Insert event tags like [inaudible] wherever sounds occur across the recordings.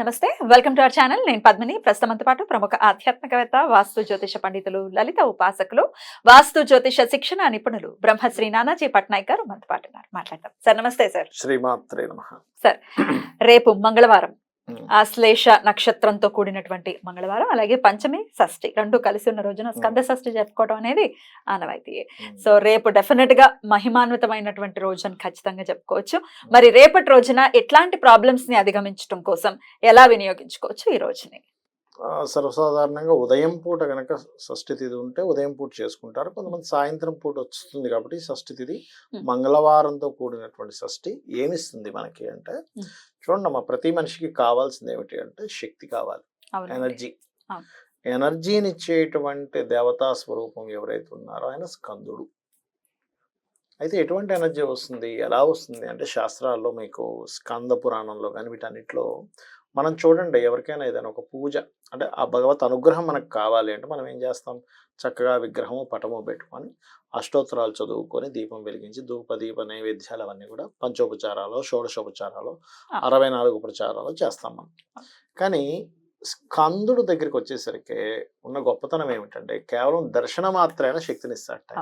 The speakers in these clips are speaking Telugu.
నమస్తే వెల్కమ్ టు అవర్ ఛానల్. నేను పద్మిని. ప్రస్తుతంతో పాటు ప్రముఖ ఆధ్యాత్మికవేత్త వాస్తు జ్యోతిష పండితులు లలిత ఉపాసకులు వాస్తు జ్యోతిష శిక్షణ నిపుణులు బ్రహ్మశ్రీ నానాజీ పట్నాయక్ గారు మనతో పాటు ఉన్నారు. మాట్లాడతాం సార్ నమస్తే సార్. శ్రీమాత్రే నమ. రేపు మంగళవారం ఆశ్లేష నక్షత్రంతో కూడినటువంటి మంగళవారం అలాగే పంచమి షష్ఠి రెండు కలిసి ఉన్న రోజున స్కంద షష్ఠి జరుపుకోవడం అనేది ఆనవాయితీ. సో రేపు డెఫినెట్గా మహిమాన్వితమైనటువంటి రోజు అని ఖచ్చితంగా చెప్పుకోవచ్చు మరి రేపటి రోజున ఎట్లాంటి ప్రాబ్లమ్స్ని అధిగమించడం కోసం ఎలా వినియోగించుకోవచ్చు ఈ రోజుని? సర్వసాధారణంగా ఉదయం పూట కనుక షష్ఠి తిథి ఉంటే ఉదయం పూట చేసుకుంటారు కొంతమంది సాయంత్రం పూట వస్తుంది కాబట్టి షష్ఠి తిథి. మంగళవారంతో కూడినటువంటి షష్ఠి ఏమిస్తుంది మనకి అంటే. చూడండి అమ్మా ప్రతి మనిషికి కావాల్సింది ఏమిటి అంటే శక్తి కావాలి. ఎనర్జీ అవును. ఎనర్జీని ఇచ్చేటువంటి దేవతా స్వరూపం ఎవరైతే ఉన్నారో ఆయన స్కందుడు అయితే ఎటువంటి ఎనర్జీ వస్తుంది? ఎలా వస్తుంది? అంటే శాస్త్రాల్లో మీకు స్కంద పురాణంలో కానీ వీటన్నిటిలో మనం చూడండి ఎవరికైనా ఏదైనా ఒక పూజ అంటే ఆ భగవత్ అనుగ్రహం మనకు కావాలి అంటే మనం ఏం చేస్తాం? చక్కగా విగ్రహము పటము పెట్టుకొని అష్టోత్తరాలు చదువుకొని దీపం వెలిగించి ధూప దీప నైవేద్యాలు అవన్నీ కూడా పంచోపచారాలు షోడశోపచారాలు. అరవై నాలుగు ఉపచారాలు చేస్తాం మనం. కానీ స్కందుడు దగ్గరికి వచ్చేసరికి ఉన్న గొప్పతనం ఏమిటంటే కేవలం దర్శన మాత్రమే శక్తినిస్తాడట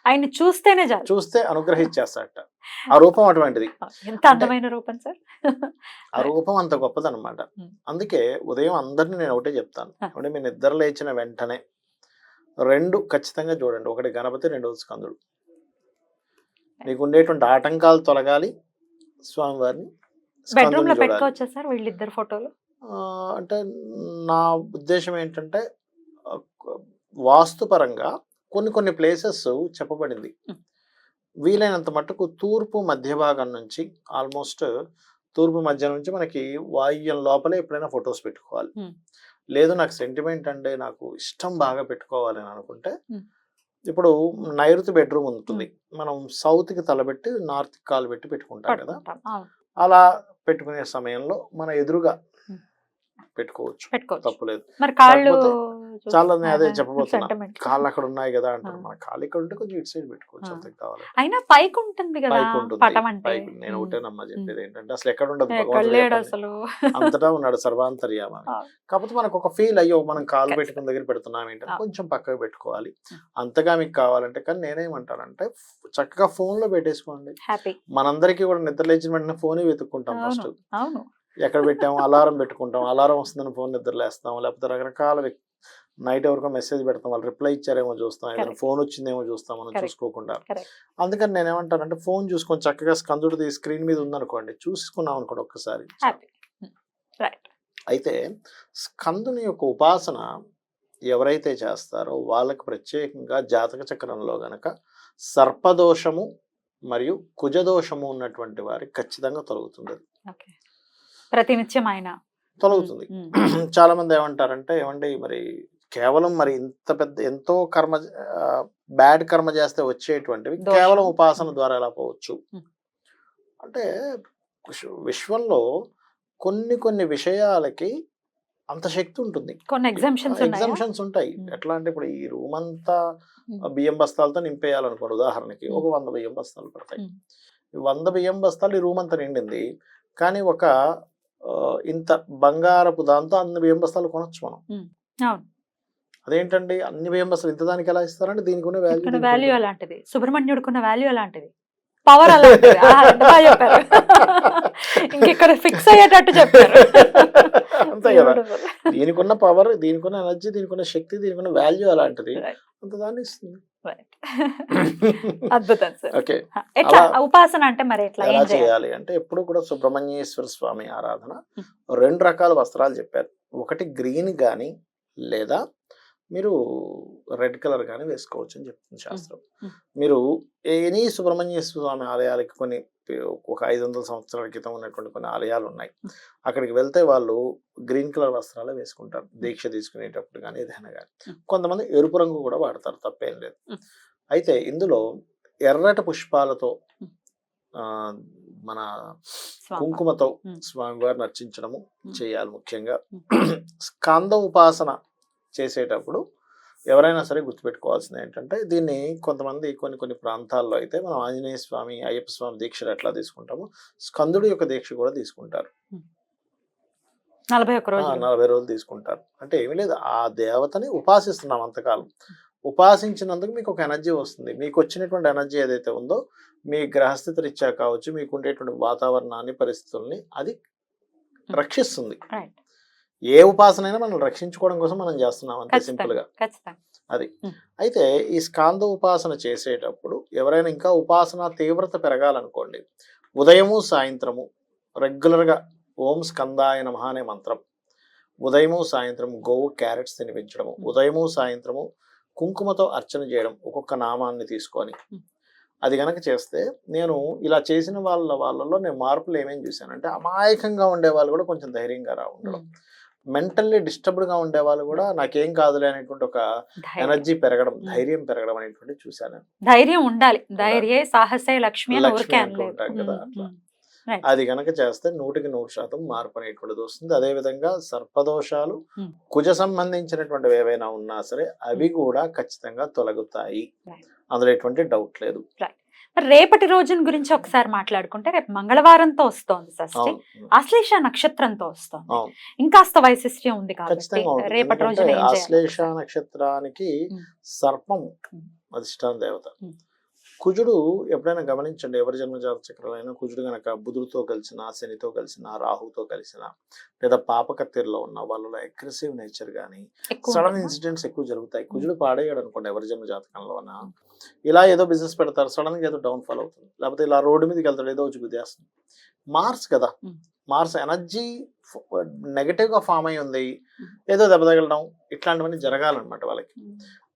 ఆ. ఆయన్ని చూస్తేనే చాలు. చూస్తే అనుగ్రహించేస్తాడట ఆ రూపం అటువంటిది. ఎంత అందమైన రూపం సార్? ఆ రూపం అంత గొప్పదన్నమాట. అందుకే ఉదయం అందరిని నేను ఒకటే చెప్తాను. అంటే మీరు నిద్ర లేచిన వెంటనే రెండు ఖచ్చితంగా చూడండి. ఒకటి గణపతి రెండోది స్కందుడు. మీకు ఉండేటువంటి ఆటంకాలు తొలగాలి. స్వామివారిని బెడ్రూమ్ స్కందుని లో చూడాలి. పెట్టుకోవచ్చా సార్ వీళ్ళిద్దరు ఫోటోలు? అంటే నా ఉద్దేశం ఏంటంటే వాస్తుపరంగా కొన్ని కొన్ని ప్లేసెస్ చెప్పబడింది. వీలైనంత మట్టుకు తూర్పు మధ్య భాగం నుంచి ఆల్మోస్ట్ తూర్పు మధ్య నుంచి మనకి వాయువ్యం లోపలే ఎప్పుడైనా ఫొటోస్ పెట్టుకోవాలి. లేదు నాకు సెంటిమెంట్ అంటే నాకు ఇష్టం బాగా పెట్టుకోవాలి అని అనుకుంటే. ఇప్పుడు నైరుతి బెడ్రూమ్ ఉంటుంది. మనం సౌత్కి తలబెట్టి నార్త్కి కాలు పెట్టి పెట్టుకుంటాం కదా. అలా పెట్టుకునే సమయంలో మన ఎదురుగా. పెట్టుకోవచ్చు. తప్పులేదు. మరి కాళ్ళు చాలా అదే చెప్పబోతున్నా. కాళ్ళు అక్కడ ఉన్నాయి కదా అంటారు. మన కాళ్ళు ఇక్కడ ఉంటే కొంచెం ఇటు సైడ్ పెట్టుకోవచ్చు. అంతే కావాలి అయినా పైకి ఉంటుంది కదా పైకి ఉంటుంది పైకి నేను ఉమ్. ఒకటే నమ్మ చెప్పేది ఏంటంటే అసలు ఎక్కడ ఉండదు భగవంతుడు. అసలు అంతటా ఉన్నాడు సర్వాంతర్యామ. కాకపోతే మనకు ఒక ఫీల్ అయ్యో మనం కాలు. పెట్టుకున్న దగ్గర పెడుతున్నాం ఏంటంటే. కొంచెం పక్కకు పెట్టుకోవాలి. అంతగా మీకు కావాలంటే కానీ నేనేమంటానంటే చక్కగా ఫోన్లో పెట్టేసుకోండి మనందరికీ కూడా నిద్ర లేచిన వెంటనే ఫోన్ వెతుక్కుంటాం ఫస్ట్ ఎక్కడ పెట్టాము అలారం పెట్టుకుంటాం అలారం వస్తుందని ఫోన్ నిద్రలేస్తాం లేకపోతే రకరకాల నైట్ ఎవరికో మెసేజ్ పెడతాం వాళ్ళు రిప్లై ఇచ్చారేమో చూస్తాం ఏదైనా. ఫోన్ వచ్చిందేమో చూస్తాం మనం. చూసుకోకుండా. అందుకని నేను ఏమంటానంటే ఫోన్ చూసుకొని చక్కగా స్కందుడి స్క్రీన్ మీద ఉందనుకోండి చూసుకున్నాం అనుకోండి ఒక్కసారి. రైట్ అయితే స్కందుని యొక్క ఉపాసన ఎవరైతే చేస్తారో వాళ్ళకి ప్రత్యేకంగా జాతక చక్రంలో గనక సర్పదోషము మరియు కుజదోషము ఉన్నటువంటి వారికి ఖచ్చితంగా తొలగుతుంది. ప్రతినిత్యం ఆయన తొలగుతుంది. ఉమ్, చాలా మంది ఏమంటారంటే ఏమండి మరి కేవలం మరి ఇంత పెద్ద ఎంతో కర్మ బ్యాడ్ కర్మ చేస్తే వచ్చేటువంటివి. కేవలం ఉపాసన ద్వారా ఎలా పోవచ్చు. అంటే విశ్వ- విశ్వంలో కొన్ని కొన్ని విషయాలకి అంత శక్తి ఉంటుంది కొన్ని ఎగ్జామ్షన్స్ ఎగ్జామ్షన్స్ ఉంటాయి. ఎట్లా అంటే ఇప్పుడు ఈ రూమ్ అంతా. బియ్యం బస్తాలతో నింపేయాలనుకోండి ఉదాహరణకి. ఒక వంద బియ్యం బస్తాలు పడతాయి. ఈ వంద బియ్యం బస్తాలు ఈ రూమ్ అంతా నిండింది కానీ ఒక ఇంత బంగారపు దాంతో అన్ని బియ్యం బస్తాలు కొనొచ్చు మనం అదేంటండి? అన్ని బియ్యం బస్తాలు ఇంత దానికి ఎలా ఇస్తారంటే దీనికి ఉన్న వాల్యూ వాల్యూ అలాంటిది. సుబ్రహ్మణ్యుడుకున్న వాల్యూ అలాంటిది. పవర్ అలాంటిది. ఆ, ఎంత బాగా చెప్పారు. ఇంకెక్కడ ఫిక్స్ అయ్యేటట్టు చెప్పారు. అంతే కదా. Beautiful. దీనికి ఉన్న పవర్ దీనికి ఉన్న ఎనర్జీ దీనికి ఉన్న శక్తి దీనికి ఉన్న వాల్యూ అలాంటిది. అంత దాన్ని ఇస్తుంది. అద్భుతం సార్. ఓకే. ఎట్లా? ఉపాసన అంటే మరి ఎట్లా? ఎలా చేయాలి? అంటే ఎప్పుడు కూడా సుబ్రహ్మణ్యేశ్వర స్వామి ఆరాధన. రెండు రకాల వస్త్రాలు చెప్పారు. ఒకటి గ్రీన్ కానీ లేదా మీరు రెడ్ కలర్ కానీ వేసుకోవచ్చు అని చెప్తుంది శాస్త్రం. మీరు ఎనీ సుబ్రహ్మణ్యేశ్వర స్వామి ఆలయాలకి కొన్ని ఒక ఐదు వందల సంవత్సరాల క్రితం ఉన్నటువంటి కొన్ని ఆలయాలు ఉన్నాయి. అక్కడికి వెళ్తే వాళ్ళు గ్రీన్ కలర్ వస్త్రాలు వేసుకుంటారు దీక్ష తీసుకునేటప్పుడు కానీ ఏదైనా కానీ. కొంతమంది ఎరుపు రంగు కూడా వాడతారు తప్పేం లేదు. అయితే ఇందులో ఎర్రటి పుష్పాలతో మన. కుంకుమతో. స్వామివారిని అర్చించడము. చేయాలి ముఖ్యంగా. స్కంద ఉపాసన చేసేటప్పుడు ఎవరైనా సరే గుర్తుపెట్టుకోవాల్సింది ఏంటంటే దీన్ని కొంతమంది కొన్ని కొన్ని ప్రాంతాల్లో అయితే మనం ఆంజనేయ స్వామి అయ్యప్ప స్వామి దీక్షలు ఎట్లా తీసుకుంటామో స్కందుడి యొక్క దీక్ష కూడా తీసుకుంటారు. నలభై ఒక్క నలభై రోజులు తీసుకుంటారు. అంటే ఏమీ లేదు ఆ దేవతని ఉపాసిస్తున్నాం అంతకాలం. ఉపాసించినందుకు మీకు ఒక ఎనర్జీ వస్తుంది. మీకు వచ్చినటువంటి ఎనర్జీ ఏదైతే ఉందో మీ గ్రహస్థితి రీత్యా కావచ్చు మీకు ఉండేటువంటి వాతావరణాన్ని పరిస్థితుల్ని అది రక్షిస్తుంది. ఏ ఉపాసన అయినా మనం రక్షించుకోవడం కోసం మనం చేస్తున్నాం అంతే సింపుల్గా ఖచ్చితంగా. అయితే ఈ స్కాంద ఉపాసన చేసేటప్పుడు ఎవరైనా ఇంకా ఉపాసన తీవ్రత పెరగాలనుకోండి ఉదయము సాయంత్రము రెగ్యులర్గా ఓం స్కందాయ నమః అనే మంత్రం ఉదయము సాయంత్రం గోవు క్యారెట్స్ తినిపించడము ఉదయము సాయంత్రము కుంకుమతో అర్చన చేయడం ఒక్కొక్క నామాన్ని తీసుకొని. అది గనక చేస్తే నేను ఇలా చేసిన వాళ్ళ వాళ్ళలో నేను మార్పులు ఏమేమి చూశానంటే అమాయకంగా ఉండే వాళ్ళు కూడా కొంచెం ధైర్యంగా రా ఉండడం. మెంటల్లీ డిస్టర్బ్డ్గా ఉండే వాళ్ళు కూడా నాకేం కాదులే అనేటువంటి ఒక. ఎనర్జీ పెరగడం. ధైర్యం పెరగడం అనేటువంటి చూశాను. ధైర్యం ఉండాలి ధైర్యే సాహసే లక్ష్మి ఉంటాం కదా అట్లా. అది గనక చేస్తే నూటికి నూరు శాతం మార్పు అనేటువంటిది వస్తుంది అదే విధంగా సర్పదోషాలు. కుజ సంబంధించినటువంటివి ఏవైనా ఉన్నా సరే అవి కూడా ఖచ్చితంగా తొలగుతాయి. అందులో ఎటువంటి డౌట్ లేదు రేపటి రోజున గురించి ఒకసారి మాట్లాడుకుంటే రేపు మంగళవారంతో వస్తోంది షష్ఠి ఆశ్లేష నక్షత్రంతో వస్తోంది ఇంకాస్త వైశిష్ట్యం ఉంది కాబట్టి. రేపటి రోజున చేయాలి ఆశ్లేష నక్షత్రానికి. సర్పం. అధిష్టాన దేవత. కుజుడు ఎప్పుడైనా గమనించండి ఎవరి జన్మజాత చక్రాలైనా కుజుడు గనక బుధుడితో కలిసిన శనితో కలిసిన రాహుతో కలిసిన లేదా పాపకత్తెరలో ఉన్న వాళ్ళలో అగ్రెసివ్ నేచర్ కానీ సడన్? ఇన్సిడెంట్స్ ఎక్కువ జరుగుతాయి కుజుడు పాడేయాడు అనుకోండి ఎవరి జన్మ జాతకంలోన ఇలా ఏదో బిజినెస్ పెడతారు సడన్గా ఏదో డౌన్ ఫాల్ అవుతుంది. లేకపోతే ఇలా రోడ్డు మీదకి వెళ్తాడు ఏదో గుద్దేస్తుంది మార్స్ కదా. మార్స్ ఎనర్జీ నెగటివ్గా ఫామ్ అయి ఉంది. ఏదో దెబ్బ తగలడం ఇట్లాంటివన్నీ జరగాలన్నమాట వాళ్ళకి.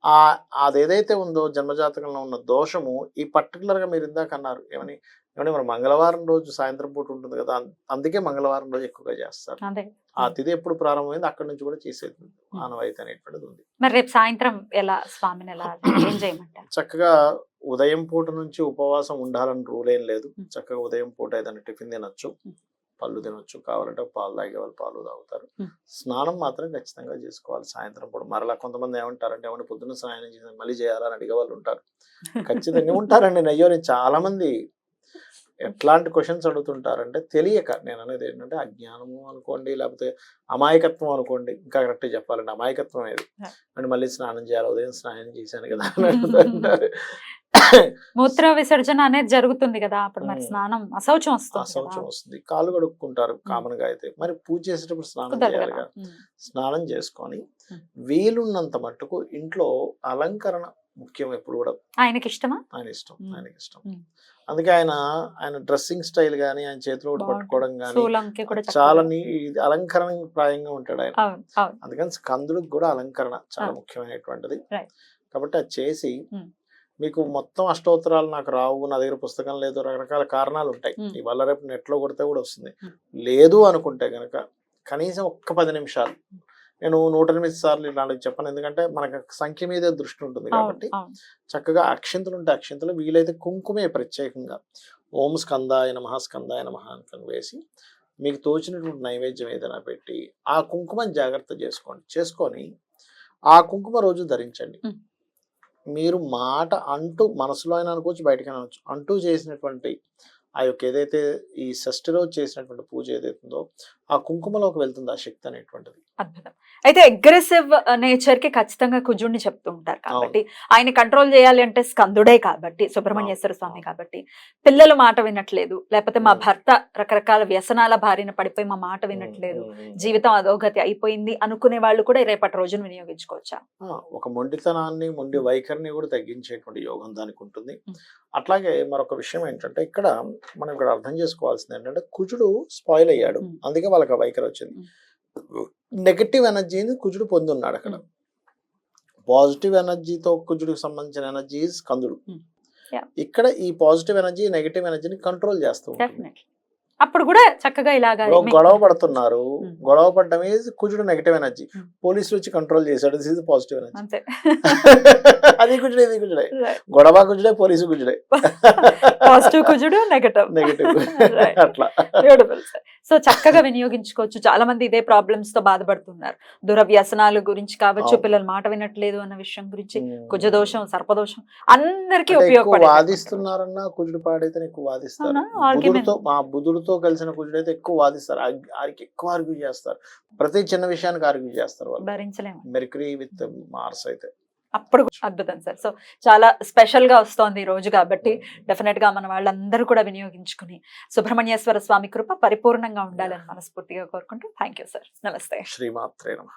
ఆ అది ఏదైతే ఉందో జన్మజాతకంలో ఉన్న దోషము ఈ పర్టికులర్గా మీరు ఇందాక అన్నారు ఏమని ఏమని మన మంగళవారం రోజు సాయంత్రం పూట ఉంటుంది కదా అందుకే మంగళవారం రోజు ఎక్కువగా చేస్తారు. ఆ తిథి ఎప్పుడు ప్రారంభమైంది అక్కడి నుంచి కూడా చేసేది ఆనవాయితీ అనేటువంటిది ఉంది. మరి రేపు సాయంత్రం ఎలా స్వామిని ఎలా [clears throat] చక్కగా ఉదయం పూట నుంచి ఉపవాసం ఉండాలని రూల్ ఏం లేదు. చక్కగా ఉదయం పూట ఏదైనా టిఫిన్ తినొచ్చు. పళ్ళు తినొచ్చు కావాలంటే పాలు తాగే వాళ్ళు పాలు తాగుతారు. స్నానం మాత్రం ఖచ్చితంగా చేసుకోవాలి సాయంత్రం పూట. మరలా కొంతమంది ఏమంటారంటే ఏమంటే పొద్దున్న స్నానం చేసి మళ్ళీ చేయాలని అడిగే వాళ్ళు ఉంటారు. [laughs] ఖచ్చితంగా ఉంటారండి. అయ్యో నేను చాలా మంది ఎట్లాంటి క్వశ్చన్స్ అడుగుతుంటారంటే తెలియక నేను అనేది ఏంటంటే అజ్ఞానము అనుకోండి లేకపోతే అమాయకత్వం అనుకోండి ఇంకా కరెక్ట్ చెప్పాలంటే అమాయకత్వం Right. అంటే మళ్ళీ స్నానం చేయాలి ఉదయం స్నానం చేశాను కదా అని [laughs] అడుగుతుంటారు మూత్ర విసర్జన అనేది జరుగుతుంది కదా అప్పుడు మరి. స్నానం అశౌచం వస్తుంది అసౌచం కదా. వస్తుంది కాళ్ళు కడుక్కుంటారు కామన్గా అయితే మరి పూజ చేసేటప్పుడు స్నానం చేయాలి కదా. స్నానం చేసుకొని. వీలున్నంత మట్టుకు ఇంట్లో అలంకరణ ముఖ్యం ఎప్పుడు కూడా ఆయనకి ఇష్టమా ఆయన ఇష్టం. ఆయనకి ఇష్టం. అందుకే ఆయన ఆయన డ్రెస్సింగ్ స్టైల్ గానీ ఆయన చేతిలో. పట్టుకోవడం గానీ చాలా అలంకరణ ప్రాయంగా ఉంటాడు ఆయన అందుకని స్కందుడికి కూడా అలంకరణ చాలా. ముఖ్యమైనటువంటిది. కాబట్టి అది చేసి. మీకు మొత్తం అష్టోత్తరాలు నాకు రావు నా దగ్గర పుస్తకం లేదు రకరకాల కారణాలు ఉంటాయి. ఇవాళ రేపు నెట్లో కొడితే కూడా వస్తుంది. లేదు అనుకుంటే గనక కనీసం ఒక్క పది నిమిషాలు నేను నూట ఎనిమిది సార్లు ఇలాంటివి చెప్పను. ఎందుకంటే మనకు సంఖ్య మీదే దృష్టి ఉంటుంది కాబట్టి చక్కగా అక్షింతలు ఉంటే అక్షింతలు వీలైతే కుంకుమే ప్రత్యేకంగా ఓం స్కందాయ నమః స్కందాయ నమః అని వేసి మీకు తోచినటువంటి నైవేద్యం ఏదైనా పెట్టి ఆ కుంకుమని జాగ్రత్త చేసుకోండి. చేసుకొని ఆ కుంకుమ రోజు ధరించండి. మీరు మాట అంటూ మనసులో అయినా అనుకోవచ్చు బయటకైనా అనొచ్చు అంటూ చేసినటువంటి ఆ యొక్క ఏదైతే ఈ షష్ఠి రోజు చేసినటువంటి పూజ ఏదైతే ఉందో ఆ కుంకుమలోకి వెళ్తుంది ఆ శక్తి అనేటువంటిది అద్భుతం అయితే అగ్రెసివ్ నేచర్కి ఖచ్చితంగా కుజుడిని చెప్తూ ఉంటారు కాబట్టి ఆయన కంట్రోల్ చేయాలి అంటే స్కందుడే కాబట్టి సుబ్రహ్మణ్యేశ్వర స్వామి. కాబట్టి పిల్లలు మాట వినట్లేదు లేకపోతే మా. భర్త రకరకాల వ్యసనాల బారిన పడిపోయి మా మాట వినట్లేదు. జీవితం అధోగతి అయిపోయింది అనుకునే వాళ్ళు కూడా రేపటి రోజున వినియోగించుకోవచ్చా ఒక మొండితనాన్ని మొండి వైఖరిని కూడా తగ్గించేటువంటి యోగం దానికి ఉంటుంది. అట్లాగే మరొక విషయం ఏంటంటే ఇక్కడ మనం ఇక్కడ అర్థం చేసుకోవాల్సింది ఏంటంటే కుజుడు స్పాయిల్ అయ్యాడు. అందుకే వాళ్ళకి వైఖరి వచ్చింది. నెగటివ్ ఎనర్జీని కుజుడు పొంది ఉన్నాడు అక్కడ. పాజిటివ్ ఎనర్జీతో కుజుడికి సంబంధించిన ఎనర్జీ కందుడు. ఇక్కడ ఈ పాజిటివ్ ఎనర్జీ నెగటివ్ ఎనర్జీని కంట్రోల్ చేస్తూ అప్పుడు కూడా చక్కగా ఇలాగా గొడవ పడుతున్నారు. గొడవ is కుజుడు నెగిటివ్ ఎనర్జీ. పోలీసులు వచ్చి కంట్రోల్ చేశాడు. This is positive energy. అంతే. [laughs] అది కుజుడే ఇది కుజుడే. గొడవ కుజుడే పోలీసు కుజుడే. [laughs] పాజిటివ్ కుజుడు నెగటివ్ నెగిటివ్. [laughs] అట్లా. సో చక్కగా వినియోగించుకోవచ్చు. చాలా మంది ఇదే ప్రాబ్లమ్స్తో బాధపడుతున్నారు. దురవ్యసనాల గురించి కావచ్చు. పిల్లలు మాట వినట్లేదు అన్న విషయం గురించి. కుజదోషం సర్పదోషం అందరికీ ఉపయోగపడే వాదిస్తున్నారన్నా కుజుడు పాడైతే ఎక్కువ వాదిస్తారు. మా బుధుడితో కలిసిన కుజుడు అయితే ఎక్కువ వాదిస్తారు. ఆరికి ఎక్కువ ఆర్గ్యూ చేస్తారు. ప్రతి చిన్న విషయానికి ఆర్గ్యూ చేస్తారు భరించలేము మెర్క్రీ విత్ మార్స్ అయితే. అప్పుడు అద్భుతం సార్. సో చాలా స్పెషల్గా వస్తోంది ఈ రోజు కాబట్టి డెఫినెట్గా మన వాళ్ళందరూ కూడా వినియోగించుకుని సుబ్రహ్మణ్యేశ్వర స్వామి కృప పరిపూర్ణంగా ఉండాలని మనస్ఫూర్తిగా కోరుకుంటూ థ్యాంక్ యూ సార్ నమస్తే. శ్రీమాత్రే నమ.